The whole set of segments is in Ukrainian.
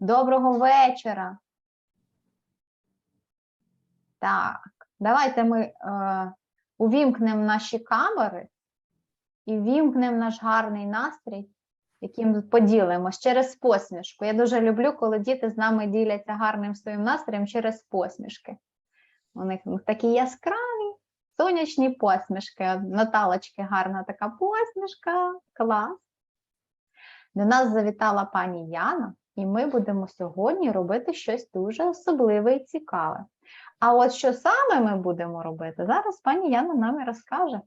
Доброго вечора. Так, давайте ми е, увімкнемо наші камери і вімкнемо наш гарний настрій, яким поділимось через посмішку. Я дуже люблю, коли діти з нами діляться гарним своїм настроєм через посмішки. У них такі яскраві сонячні посмішки. Наталочки гарна така посмішка. Клас. До нас завітала пані Яна, і ми будемо сьогодні робити щось дуже особливе і цікаве. А от що саме ми будемо робити, зараз пані Яна нам і розкаже.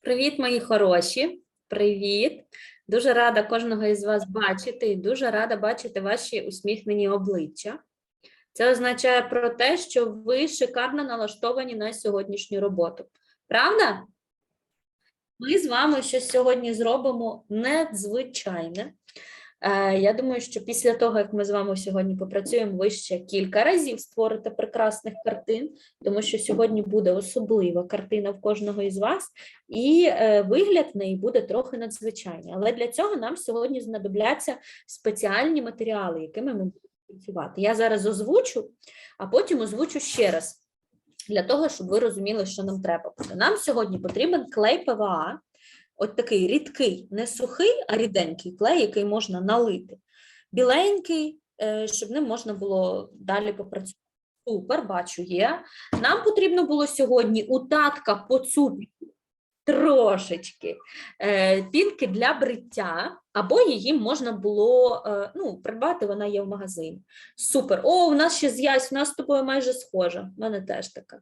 Привіт, мої хороші! Привіт! Дуже рада кожного із вас бачити і дуже рада бачити ваші усміхнені обличчя. Це означає про те, що ви шикарно налаштовані на сьогоднішню роботу. Правда? Ми з вами щось сьогодні зробимо надзвичайне. Е, Я думаю, що після того, як ми з вами сьогодні попрацюємо, ви ще кілька разів створите прекрасних картин, тому що сьогодні буде особлива картина в кожного із вас, і е, вигляд в неї буде трохи надзвичайний. Але для цього нам сьогодні знадобляться спеціальні матеріали, якими ми будемо працювати. Я зараз озвучу, а потім озвучу ще раз. Для того, щоб ви розуміли, що нам треба буде. Нам сьогодні потрібен клей ПВА, от такий рідкий, не сухий, а ріденький клей, який можна налити. Біленький, е, щоб ним можна було далі попрацювати. Супер, бачу, є. Нам потрібно було сьогодні у татка поцупити трошечки е, пінки для бриття, або її можна було е, ну, придбати, вона є в магазині. Супер. О, у нас ще з'ясь, у нас з тобою майже схожа. У мене теж така.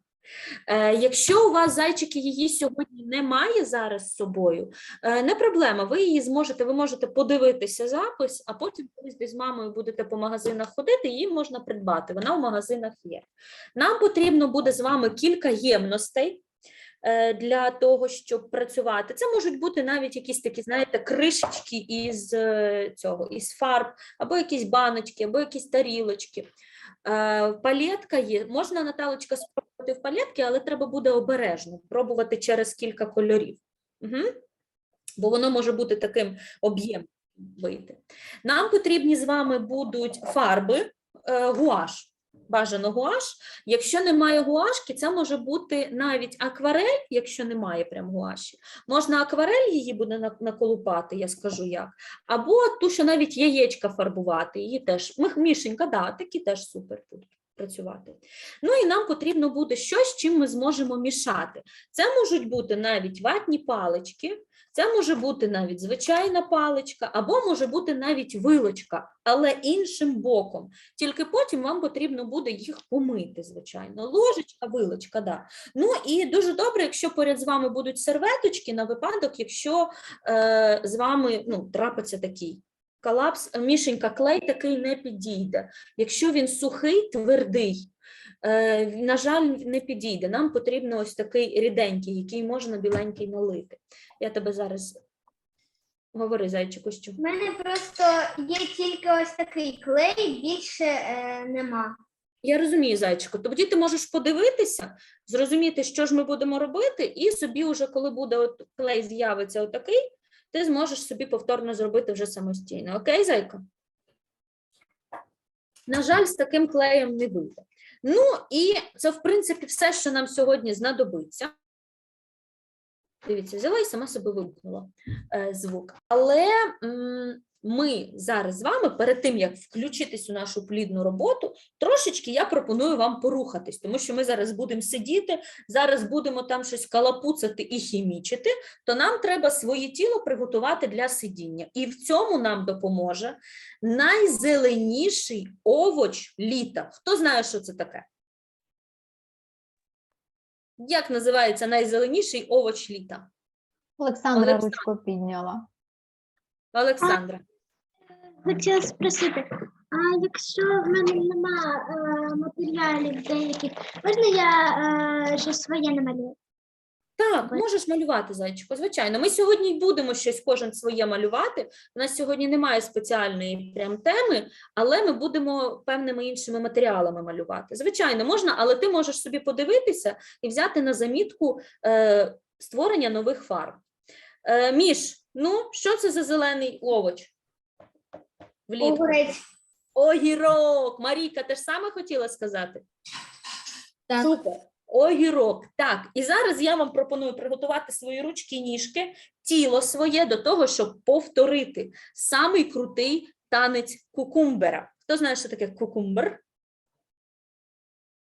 Е, якщо у вас зайчики її сьогодні немає зараз з собою, е, не проблема. Ви її зможете, ви можете подивитися запис, а потім, десь з мамою будете по магазинах ходити, її можна придбати. Вона в магазинах є. Нам потрібно буде з вами кілька ємностей. е, Для того, щоб працювати, це можуть бути навіть якісь такі, знаєте, кришечки із цього, із фарб, або якісь баночки, або якісь тарілочки. Е, Палетка є. Можна Наталочка спробувати в палетки, але треба буде обережно пробувати через кілька кольорів. Угу. Бо воно може бути таким об'ємним. Нам потрібні з вами будуть фарби, е, гуаш. Бажано гуаш. Якщо немає гуашки, це може бути навіть акварель, якщо немає прям гуаші. Можна акварель її буде на- наколупати, я скажу як. Або ту, що навіть яєчка фарбувати, її теж. Мішенька, да, такі теж супер будуть працювати. Ну і нам потрібно буде щось, чим ми зможемо мішати. Це можуть бути навіть ватні палички, це може бути навіть звичайна паличка, або може бути навіть вилочка, але іншим боком. Тільки потім вам потрібно буде їх помити, звичайно. Ложечка, вилочка, да. Ну і дуже добре, якщо поряд з вами будуть серветочки на випадок, якщо е, з вами ну, трапиться такий. Колапс, мішенька клей такий не підійде. Якщо він сухий, твердий, на жаль, не підійде. Нам потрібно ось такий ріденький, який можна біленький налити. Я тебе зараз говори, зайчику, що. У мене просто є тільки ось такий клей, більше е, нема. Я розумію, зайчику. Тоді ти можеш подивитися, зрозуміти, що ж ми будемо робити, і собі, вже коли буде от клей з'явиться отакий, ти зможеш собі повторно зробити вже самостійно. Окей, зайка? На жаль, з таким клеєм не вийде. Ну і це, в принципі, все, що нам сьогодні знадобиться. Дивіться, взяла і сама себе вимкнула е, звук. Але м, ми зараз з вами, перед тим як включитись у нашу плідну роботу, трошечки я пропоную вам порухатись, тому що ми зараз будемо сидіти, зараз будемо там щось калапуцати і хімічити, то нам треба своє тіло приготувати для сидіння. І в цьому нам допоможе найзеленіший овоч літа. Хто знає, що це таке? Як називається найзеленіший овоч літа? Олександра Олександра. ручку підняла. Олександра. Хотіла спросити, а якщо в мене нема е, матеріалів деяких, можна я е, щось своє намалюю? Так, можеш малювати, зайчику. Звичайно, ми сьогодні й будемо щось кожен своє малювати. У нас сьогодні немає спеціальної прям теми, але ми будемо певними іншими матеріалами малювати. Звичайно, можна, але ти можеш собі подивитися і взяти на замітку е, створення нових фарб. Е, Міш, ну що це за зелений овоч? Влітку. Огурець. Огірок. Марійка, ти ж саме хотіла сказати? Так. Супер. Огірок. Так, і зараз я вам пропоную приготувати свої ручки, ніжки, тіло своє до того, щоб повторити самий крутий танець кукумбера. Хто знає, що таке кукумбер?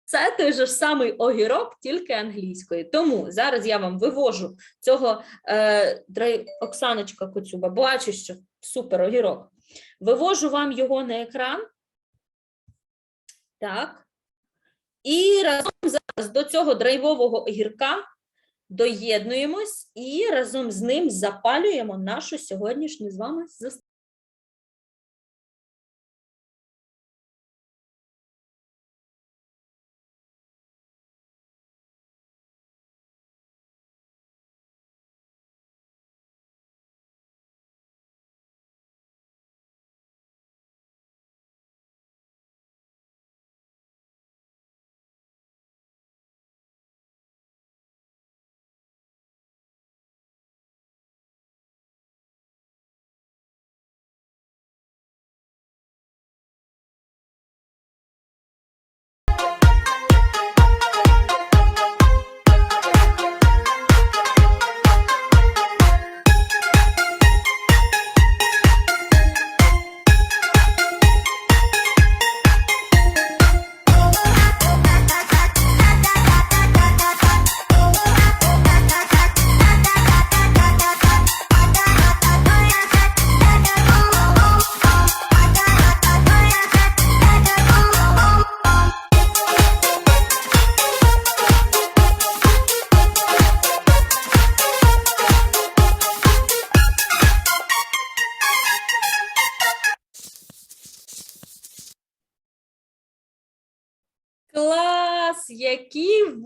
Це той же ж самий огірок, тільки англійською. Тому зараз я вам вивожу цього е, Оксаночка Коцюба. Бачу, що супер огірок. Вивожу вам його на екран. Так. І разом зараз до цього драйвового огірка доєднуємось і разом з ним запалюємо нашу сьогоднішню з вами зустріч.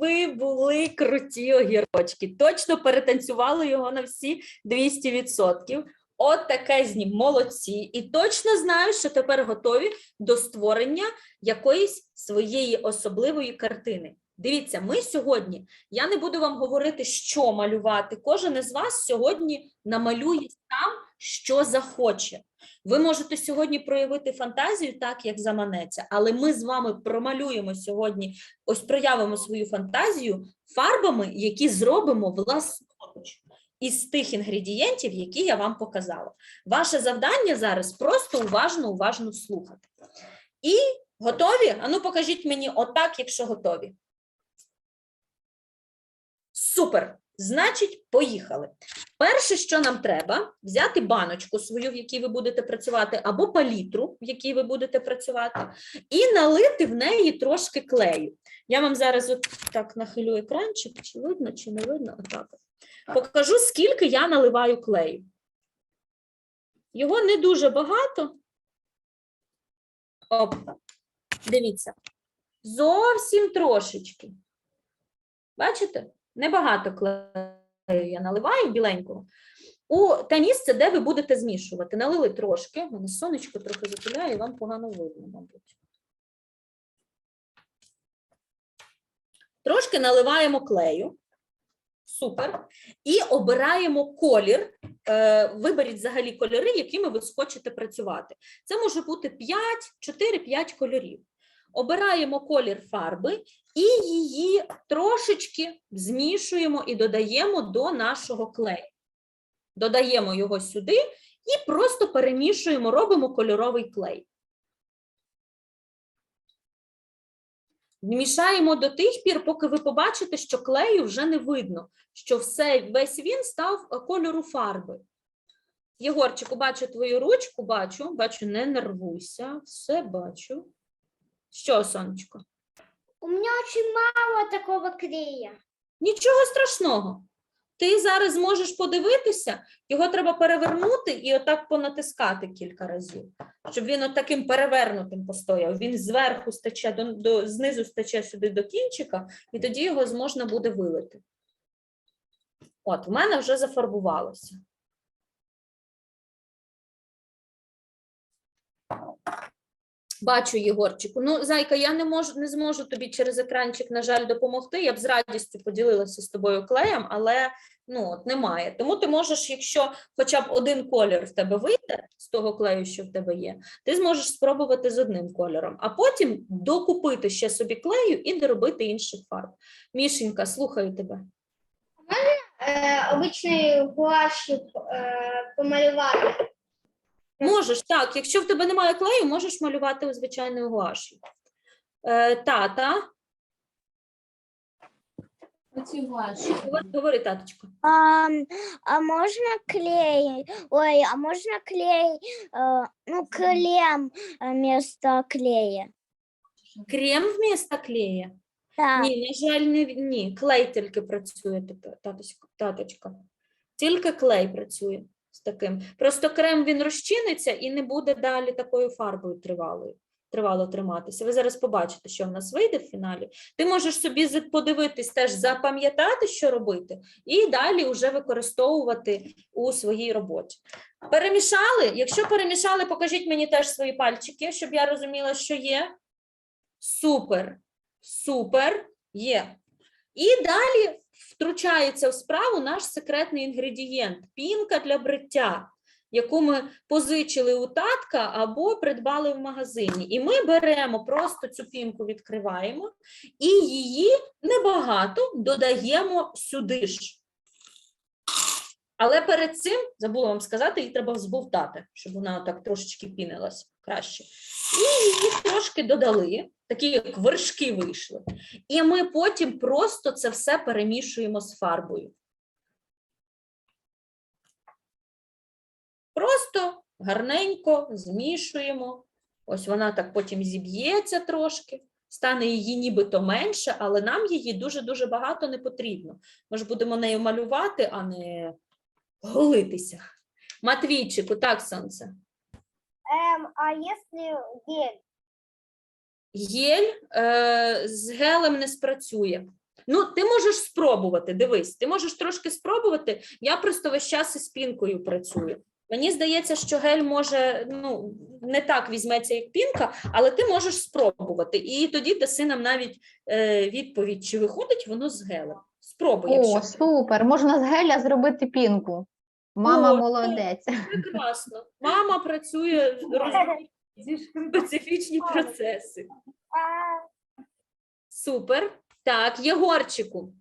Ви були круті огірочки! Точно перетанцювали його на всі 200%. От таке з молодці. І точно знаю, що тепер готові до створення якоїсь своєї особливої картини. Дивіться, ми сьогодні, я не буду вам говорити, що малювати. Кожен із вас сьогодні намалює сам, що захоче. Ви можете сьогодні проявити фантазію так, як заманеться, але ми з вами промалюємо сьогодні, ось проявимо свою фантазію фарбами, які зробимо власноруч із тих інгредієнтів, які я вам показала. Ваше завдання зараз просто уважно, уважно слухати. І готові? Ану, покажіть мені отак, якщо готові. Супер! Значить, поїхали. Перше, що нам треба, взяти баночку свою, в якій ви будете працювати, або палітру, в якій ви будете працювати, і налити в неї трошки клею. Я вам зараз от так нахилю екранчик, чи видно, чи не видно. Отак. Покажу, скільки я наливаю клею. Його не дуже багато. Оп. Дивіться. Зовсім трошечки. Бачите? Небагато клею я наливаю біленького. У те місце, де ви будете змішувати. Налили трошки. У мене сонечко трохи затуляє, вам погано видно, мабуть. Трошки наливаємо клею. Супер. І обираємо колір. Е, виберіть взагалі кольори, якими ви хочете працювати. Це може бути 5, 4-5 кольорів. Обираємо колір фарби і її трошечки змішуємо і додаємо до нашого клею. Додаємо його сюди і просто перемішуємо, робимо кольоровий клей. Мішаємо до тих пір, поки ви побачите, що клею вже не видно, що все, весь він став е, кольору фарби. Єгорчику, бачу твою ручку, бачу, бачу, не нервуйся, все бачу. Що, сонечко? У меня очень мало такого клея. Нічого страшного. Ти зараз зможеш подивитися, його треба перевернути і отак понатискати кілька разів, щоб він отаким перевернутим постояв. Він зверху стече до, до знизу стече сюди до кінчика, і тоді його зможна буде вилити. От, в мене вже зафарбувалося. Бачу, Єгорчику. Ну, зайка, я не можу не зможу тобі через екранчик, на жаль, допомогти. Я б з радістю поділилася з тобою клеєм, але ну от немає. Тому ти можеш, якщо хоча б один колір в тебе вийде з того клею, що в тебе є, ти зможеш спробувати з одним кольором, а потім докупити ще собі клею і доробити інших фарб. Мішенька, слухаю тебе. Е, обичною гуашю е, помалювати. Можеш, так. Якщо в тебе немає клею, можеш малювати звичайною гуашю. Е, тата, Оці говори- таточко. А, а можно клей? Ой, а можно клей? э, ну, клем э, вместо клея. Крем вмісто клея? Да. Ні, на жаль, не, ні. Клей тільки працює, тепер, таточка, таточка. Тільки клей працює з таким. Просто крем він розчиниться і не буде далі такою фарбою тривалою. Тривало триматися. Ви зараз побачите, що в нас вийде в фіналі. Ти можеш собі подивитись, теж запам'ятати, що робити, і далі вже використовувати у своїй роботі. Перемішали? Якщо перемішали, покажіть мені теж свої пальчики, щоб я розуміла, що є. Супер. Супер, є. І далі втручається в справу наш секретний інгредієнт пінка для бриття, яку ми позичили у татка або придбали в магазині. І ми беремо просто цю пінку, відкриваємо і її небагато додаємо сюди ж. Але перед цим забула вам сказати, її треба взбовтати, щоб вона так трошечки пінилась краще. І її трошки додали, такі як вершки вийшли. І ми потім просто це все перемішуємо з фарбою. Просто гарненько змішуємо. Ось вона так потім зіб'ється трошки, стане її нібито менше, але нам її дуже-дуже багато не потрібно. Ми ж будемо нею малювати, а не голитися. Матвійчику, так, сонце. Эм, а если гель? Гель е, з гелем не спрацює. Ну, ти можеш спробувати, дивись, ти можеш трошки спробувати. Я просто весь час із пінкою працюю. Мені здається, що гель може ну, не так візьметься, як пінка, але ти можеш спробувати. І тоді даси нам навіть е, відповідь, чи виходить воно з гелем. Спробуй, О, якщо супер! Можна з геля зробити пінку. Мама О, молодець. прекрасно. Мама працює, розуміє Зі специфічні процеси. Супер. Так, Єгорчику.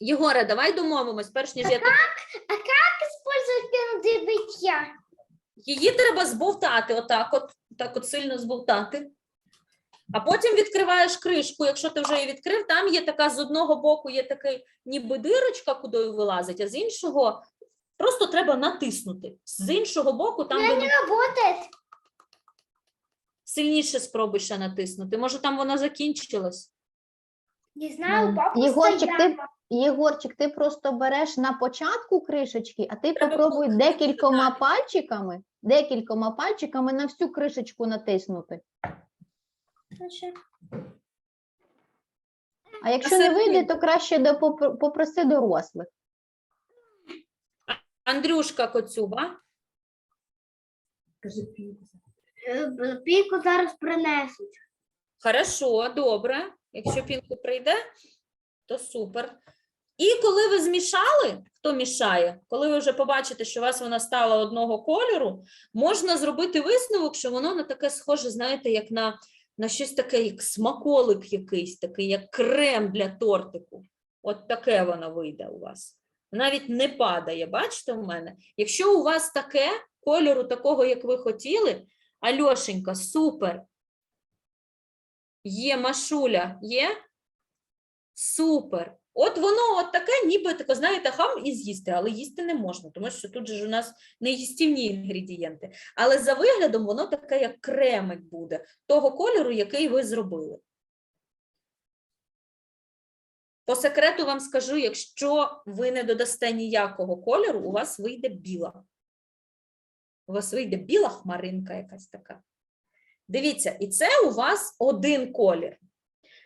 Єгоре, давай домовимось, перш ніж я тут. Использовать пену для битья. Її треба збовтати, отак, от, так от сильно збовтати. А потім відкриваєш кришку. Якщо ти вже її відкрив, там є така з одного боку є такий ніби дирочка, кудою вилазить, а з іншого просто треба натиснути. З іншого боку, там не- Работает. сильніше спробуй ще натиснути. Може, там вона закінчилась. Не знаю, папа Єгорчик, ти. Єгорчик, ти просто береш на початку кришечки, а ти Треба попробуй декількома пальчиками, декількома пальчиками на всю кришечку натиснути. А якщо не вийде, то краще до- попро- попроси дорослих. Андрюшка Коцюба. Е, зараз принесуть. Хорошо, добре. Якщо пінку прийде, то супер. І коли ви змішали, хто мішає, коли ви вже побачите, що у вас вона стала одного кольору, можна зробити висновок, що воно не таке схоже, знаєте, як на, на щось таке, як смаколик якийсь, такий, як крем для тортику. От таке воно вийде у вас. Навіть не падає, бачите у мене? Якщо у вас таке кольору, такого, як ви хотіли, Альошенька, супер. Є Машуля, є? Супер. От воно от таке, ніби таке, знаєте, хам і з'їсти, але їсти не можна, тому що тут же ж у нас не їстівні інгредієнти. Але за виглядом воно таке, як кремик буде, того кольору, який ви зробили. По секрету вам скажу, якщо ви не додасте ніякого кольору, у вас вийде біла. У вас вийде біла хмаринка якась така. Дивіться, і це у вас один колір.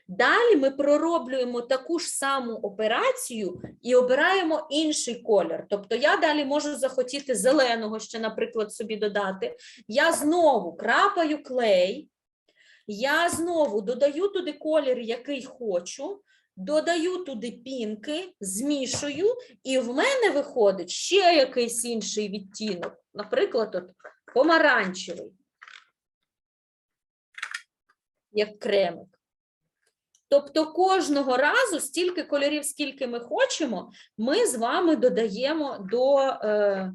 Далі ми пророблюємо таку ж саму операцію і обираємо інший колір. Тобто я далі можу захотіти зеленого ще, наприклад, собі додати. Я знову крапаю клей Я знову додаю туди колір, який хочу, додаю туди пінки, змішую, і в мене виходить ще якийсь інший відтінок. Наприклад, от помаранчевий, як кремик. Тобто кожного разу стільки кольорів, скільки ми хочемо, ми з вами додаємо до, е,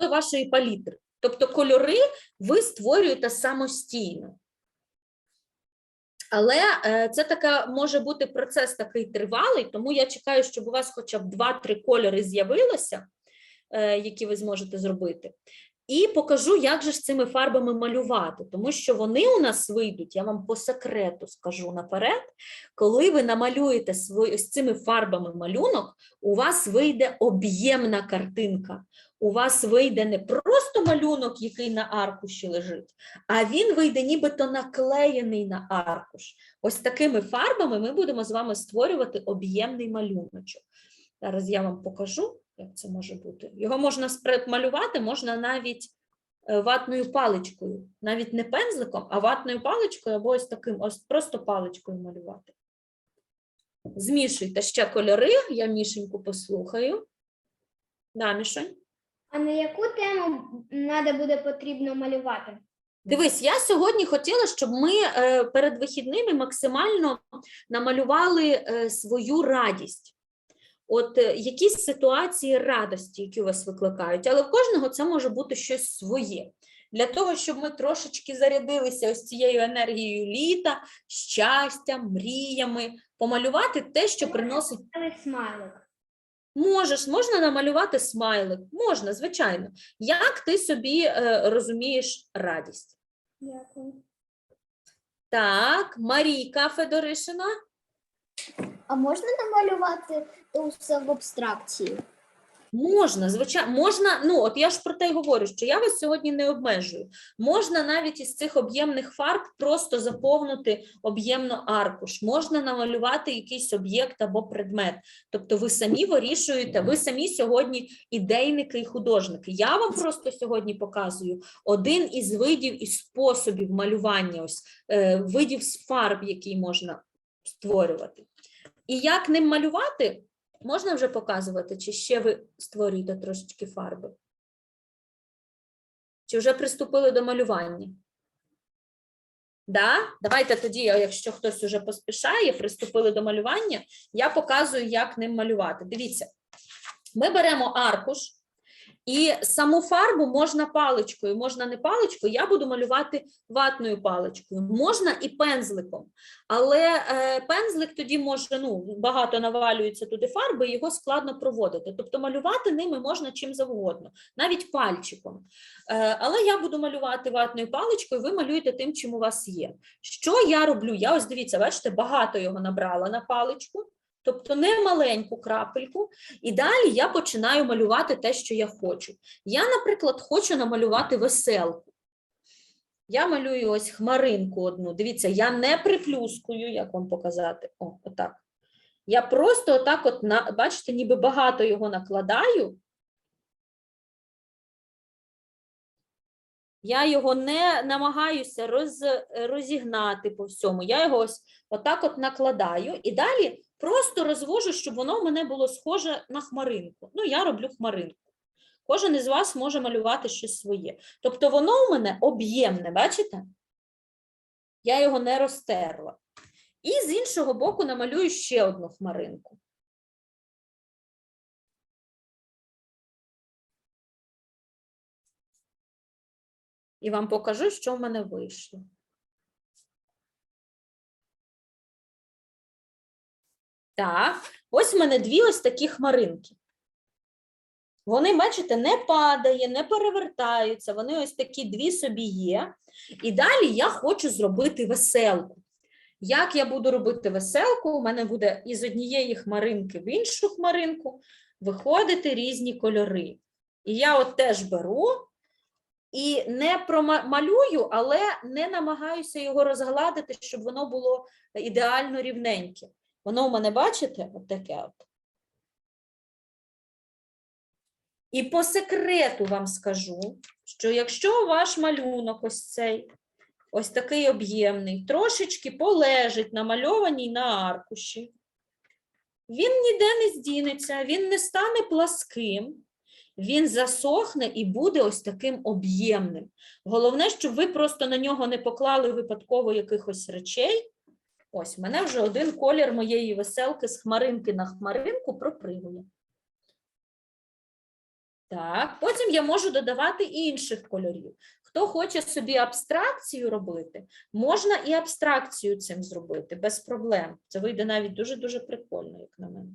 до вашої палітри. Тобто кольори ви створюєте самостійно. Але е, це така може бути процес такий тривалий, тому я чекаю, щоб у вас хоча б 2-3 кольори з'явилося, е, які ви зможете зробити. І покажу, як же ж цими фарбами малювати, тому що вони у нас вийдуть, я вам по секрету скажу наперед, коли ви намалюєте з цими фарбами малюнок, у вас вийде об'ємна картинка. У вас вийде не просто малюнок, який на аркуші лежить, а він вийде нібито наклеєний на аркуш. Ось такими фарбами ми будемо з вами створювати об'ємний малюночок. Зараз я вам покажу, як це може бути. Його можна малювати, можна навіть е, ватною паличкою, навіть не пензликом, а ватною паличкою або ось таким, ось просто паличкою малювати. Змішуйте ще кольори, я Мішеньку послухаю. Да, Мішень? А на яку тему треба буде потрібно малювати? Дивись, я сьогодні хотіла, щоб ми е, перед вихідними максимально намалювали е, свою радість. От е, якісь ситуації радості, які у вас викликають, але в кожного це може бути щось своє. Для того, щоб ми трошечки зарядилися ось цією енергією літа, щастям, мріями, помалювати те, що приносить смайлик. Можеш, можна намалювати смайлик, можна, звичайно. Як ти собі е, розумієш радість? Дякую. Так, Марійка Федоришина. А можна намалювати усе в абстракції? Можна, звичайно, можна, ну от я ж про те й говорю, що я вас сьогодні не обмежую. Можна навіть із цих об'ємних фарб просто заповнити об'ємно аркуш, можна намалювати якийсь об'єкт або предмет. Тобто ви самі вирішуєте, ви самі сьогодні ідейники і художники. Я вам просто сьогодні показую один із видів і способів малювання, ось е, видів з фарб, які можна створювати. І як ним малювати? Можна вже показувати, чи ще ви створюєте трошечки фарби? Чи вже приступили до малювання? Да? Давайте тоді, якщо хтось уже поспішає, приступили до малювання, я показую, як ним малювати. Дивіться, ми беремо аркуш, і саму фарбу можна паличкою, можна не паличкою, я буду малювати ватною паличкою, можна і пензликом. Але е, пензлик тоді може, ну, багато навалюється туди фарби, і його складно проводити. Тобто малювати ними можна чим завгодно, навіть пальчиком. Е, але я буду малювати ватною паличкою, ви малюєте тим, чим у вас є. Що я роблю? Я ось дивіться, бачите, багато його набрала на паличку. Тобто не маленьку крапельку, і далі я починаю малювати те, що я хочу. Я, наприклад, хочу намалювати веселку. Я малюю ось хмаринку одну. Дивіться, я не приплюскую, як вам показати. О, отак. Я просто отак, от, бачите, ніби багато його накладаю. Я його не намагаюся роз, розігнати по всьому. Я його ось отак от накладаю і далі просто розвожу, щоб воно в мене було схоже на хмаринку. Ну, я роблю хмаринку. Кожен із вас може малювати щось своє. Тобто воно у мене об'ємне, бачите? Я його не розтерла. І з іншого боку намалюю ще одну хмаринку. І вам покажу, що в мене вийшло. Так, ось в мене дві ось такі хмаринки. Вони, бачите, не падає, не перевертаються, вони ось такі дві собі є. І далі я хочу зробити веселку. Як я буду робити веселку? У мене буде із однієї хмаринки в іншу хмаринку виходити різні кольори. І я от теж беру і не промалюю, але не намагаюся його розгладити, щоб воно було ідеально рівненьке. Воно у мене, бачите, от таке от. І по секрету вам скажу, що якщо ваш малюнок ось цей ось такий об'ємний, трошечки полежить намальованій на аркуші. Він ніде не здінеться, він не стане пласким, він засохне і буде ось таким об'ємним. Головне, щоб ви просто на нього не поклали випадково якихось речей. Ось, мене вже один колір моєї веселки з хмаринки на хмаринку пропригує. Так, потім я можу додавати інших кольорів. Хто хоче собі абстракцію робити, можна і абстракцію цим зробити без проблем. Це вийде навіть дуже-дуже прикольно, як на мене.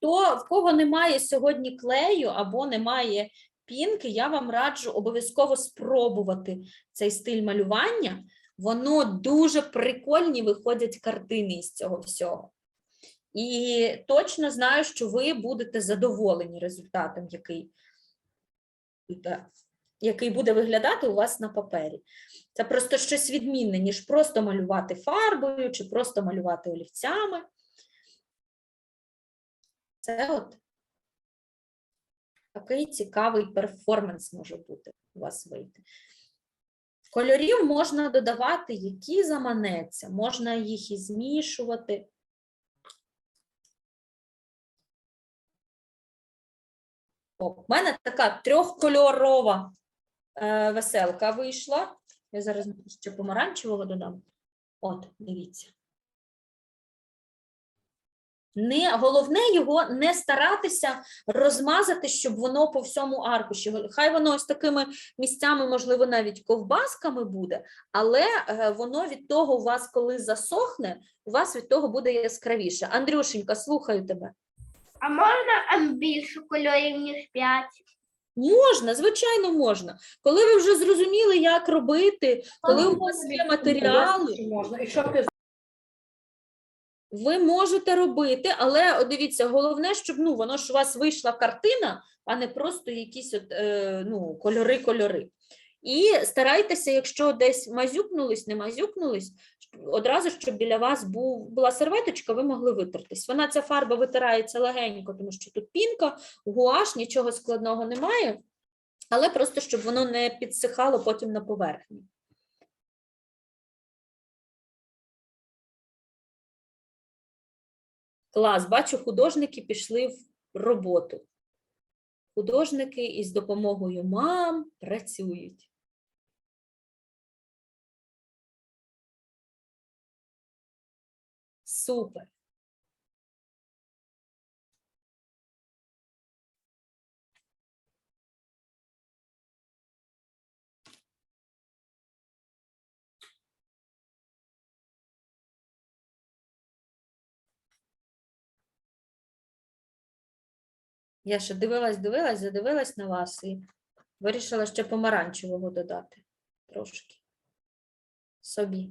Хто, в кого немає сьогодні клею або немає пінки, я вам раджу обов'язково спробувати цей стиль малювання. Воно дуже прикольні виходять картини із цього всього. І точно знаю, що ви будете задоволені результатом, який, який буде виглядати у вас на папері. Це просто щось відмінне, ніж просто малювати фарбою чи просто малювати олівцями. Це от такий цікавий перформанс може бути у вас вийти. Кольорів можна додавати, які заманеться, можна їх і змішувати. В мене така трьохкольорова е, веселка вийшла. Я зараз ще помаранчевого додам. От, дивіться. Не, головне його не старатися розмазати, щоб воно по всьому аркуші. Хай воно ось такими місцями, можливо, навіть ковбасками буде, але е, воно від того у вас, коли засохне, у вас від того буде яскравіше. Андрюшенька, слухаю тебе. А можна більше кольорів, ніж 5? Можна, звичайно, можна. Коли ви вже зрозуміли, як робити, коли у вас є матеріали, Можна. І що ти ви можете робити, але дивіться, головне, щоб ну, воно ж у вас вийшла картина, а не просто якісь от, е, ну, кольори-кольори. І старайтеся, якщо десь мазюкнулись, не мазюкнулись, одразу, щоб біля вас був, була серветочка, ви могли витертись. Вона ця фарба витирається легенько, тому що тут пінка, гуаш, нічого складного немає, але просто щоб воно не підсихало потім на поверхні. Клас, бачу, художники пішли в роботу. Художники із допомогою мам працюють. Супер. Я ще дивилась, дивилась, задивилась на вас і вирішила ще помаранчевого додати трошки собі.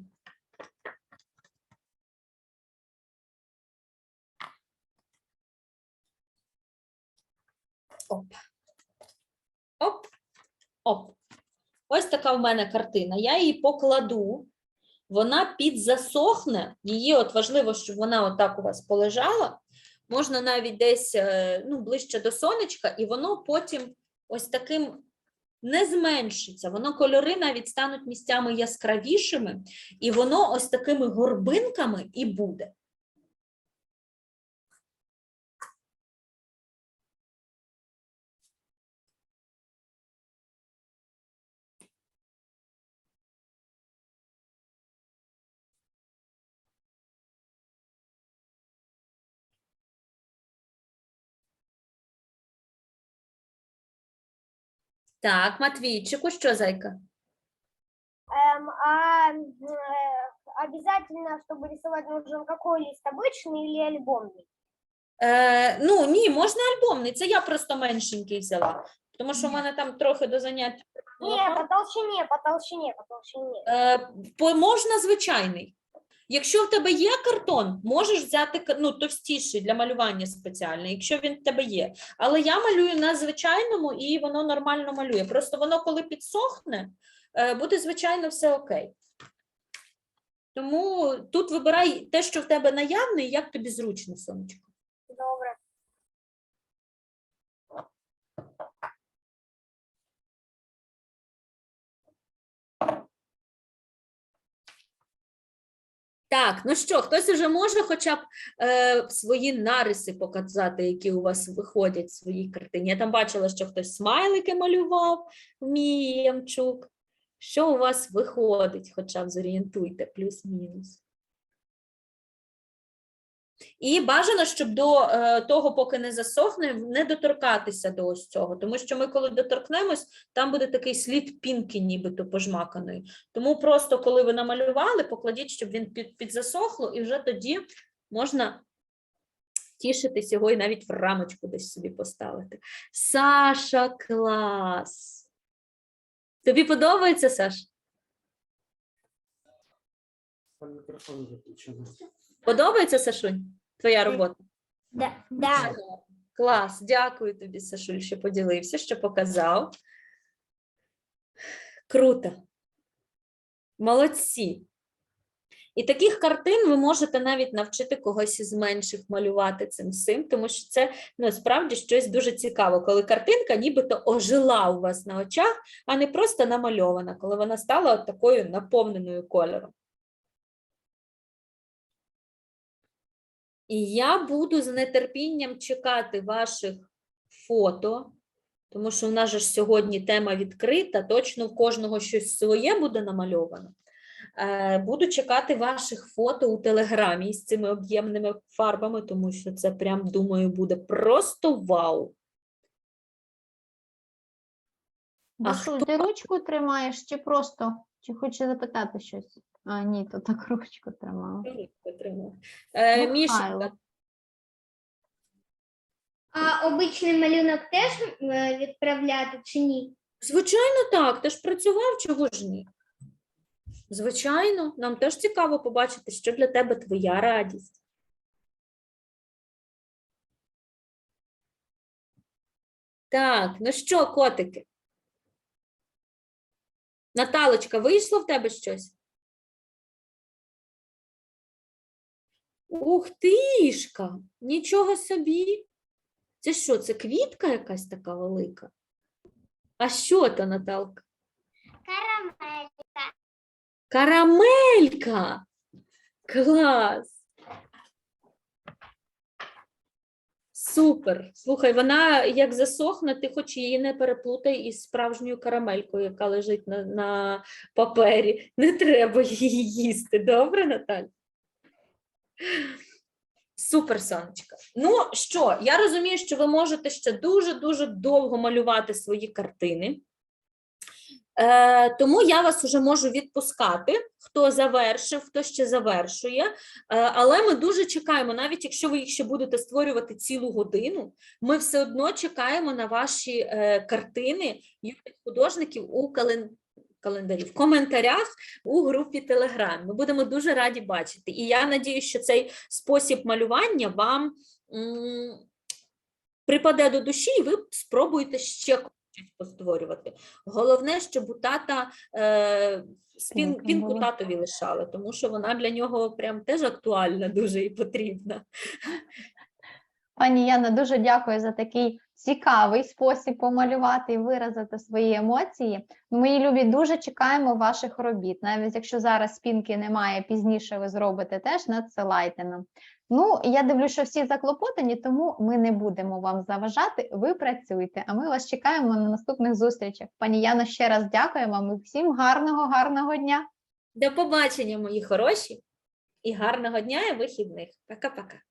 Оп. Оп. Оп. Ось така в мене картина. Я її покладу. Вона підзасохне. Її от важливо, щоб вона отак у вас полежала. Можна навіть десь е, ну, ближче до сонечка, і воно потім ось таким не зменшиться. Воно кольори навіть стануть місцями яскравішими, і воно ось такими горбинками і буде. Так, Матвійчику, що зайка? Эм, а э, обязательно, чтобы рисовать, нужен какой лист, обычный или альбомный? Е, ну, ні, можна альбомний. Це я просто меншенький взяла. Тому що в мене там трохи до занять. Не, по толщине, по толщине, по толщине. Е, по- можна звичайний. Якщо в тебе є картон, можеш взяти ну, товстіший для малювання спеціальний, якщо він в тебе є. Але я малюю на звичайному і воно нормально малює. Просто воно, коли підсохне, е, буде звичайно все окей. Тому тут вибирай те, що в тебе наявне, і як тобі зручно, сонечко. Добре. Так, ну що, хтось уже може хоча б е, свої нариси показати, які у вас виходять в своїй картині. Я там бачила, що хтось смайлики малював, вміє Ямчук. Що у вас виходить, хоча б зорієнтуйте, плюс-мінус. І бажано, щоб до е, того, поки не засохне, не доторкатися до ось цього, тому що ми, коли доторкнемось, там буде такий слід пінки, нібито пожмаканої. Тому просто, коли ви намалювали, покладіть, щоб він під, підзасохло, і вже тоді можна тішитись його і навіть в рамочку десь собі поставити. Саша, клас! Тобі подобається, Саш? Подобається, Сашунь? Твоя робота? Да, да. Клас, дякую тобі, Сашуль, що поділився, що показав. Круто. Молодці. І таких картин ви можете навіть навчити когось із менших малювати цим всім, тому що це ну, справді щось дуже цікаве, коли картинка нібито ожила у вас на очах, а не просто намальована, коли вона стала от такою наповненою кольором. І я буду з нетерпінням чекати ваших фото, тому що у нас же ж сьогодні тема відкрита, точно в кожного щось своє буде намальовано. Е, Буду чекати ваших фото у телеграмі з цими об'ємними фарбами, тому що це прям, думаю, буде просто вау. А Дашуль, ти ручку тримаєш чи просто? Чи хочеш запитати щось? А, ні, то так ручку тримала. Ручку тримаю. Е, Міша, А обичний малюнок теж е, відправляти чи ні? Звичайно, так. Ти ж працював, чого ж ні? Звичайно, нам теж цікаво побачити, що для тебе твоя радість. Так, ну що, котики? Наталочка, вийшло в тебе щось? Ух тишка! Нічого собі. Це що, це квітка якась така велика? А що то, Наталка? Карамель. Карамелька! Клас! Супер! Слухай, вона як засохне, ти хоч її не переплутай із справжньою карамелькою, яка лежить на, на папері. Не треба її їсти. Добре, Наталь? Супер, сонечка. Ну що, я розумію, що ви можете ще дуже-дуже довго малювати свої картини. Е, тому я вас уже можу відпускати, хто завершив, хто ще завершує. Е, але ми дуже чекаємо, навіть якщо ви їх ще будете створювати цілу годину, ми все одно чекаємо на ваші е, картини художників у кален... календарі, в коментарях у групі Telegram. Ми будемо дуже раді бачити. І я надію, що цей спосіб малювання вам м, припаде до душі, і ви спробуєте ще щось постворювати. Головне, щоб у тата е, спін, пінку татові лишали, тому що вона для нього прям теж актуальна дуже і потрібна. Пані Яна, дуже дякую за такий цікавий спосіб помалювати і виразити свої емоції. Мої любі, дуже чекаємо ваших робіт. Навіть якщо зараз спінки немає, пізніше ви зробите теж, надсилайте нам. Ну, я дивлюся, що всі заклопотані, тому ми не будемо вам заважати. Ви працюйте, а ми вас чекаємо на наступних зустрічах. Пані Яно, ще раз дякуємо вам і всім гарного, гарного дня. До побачення, мої хороші, і гарного дня і вихідних. Пока-пока.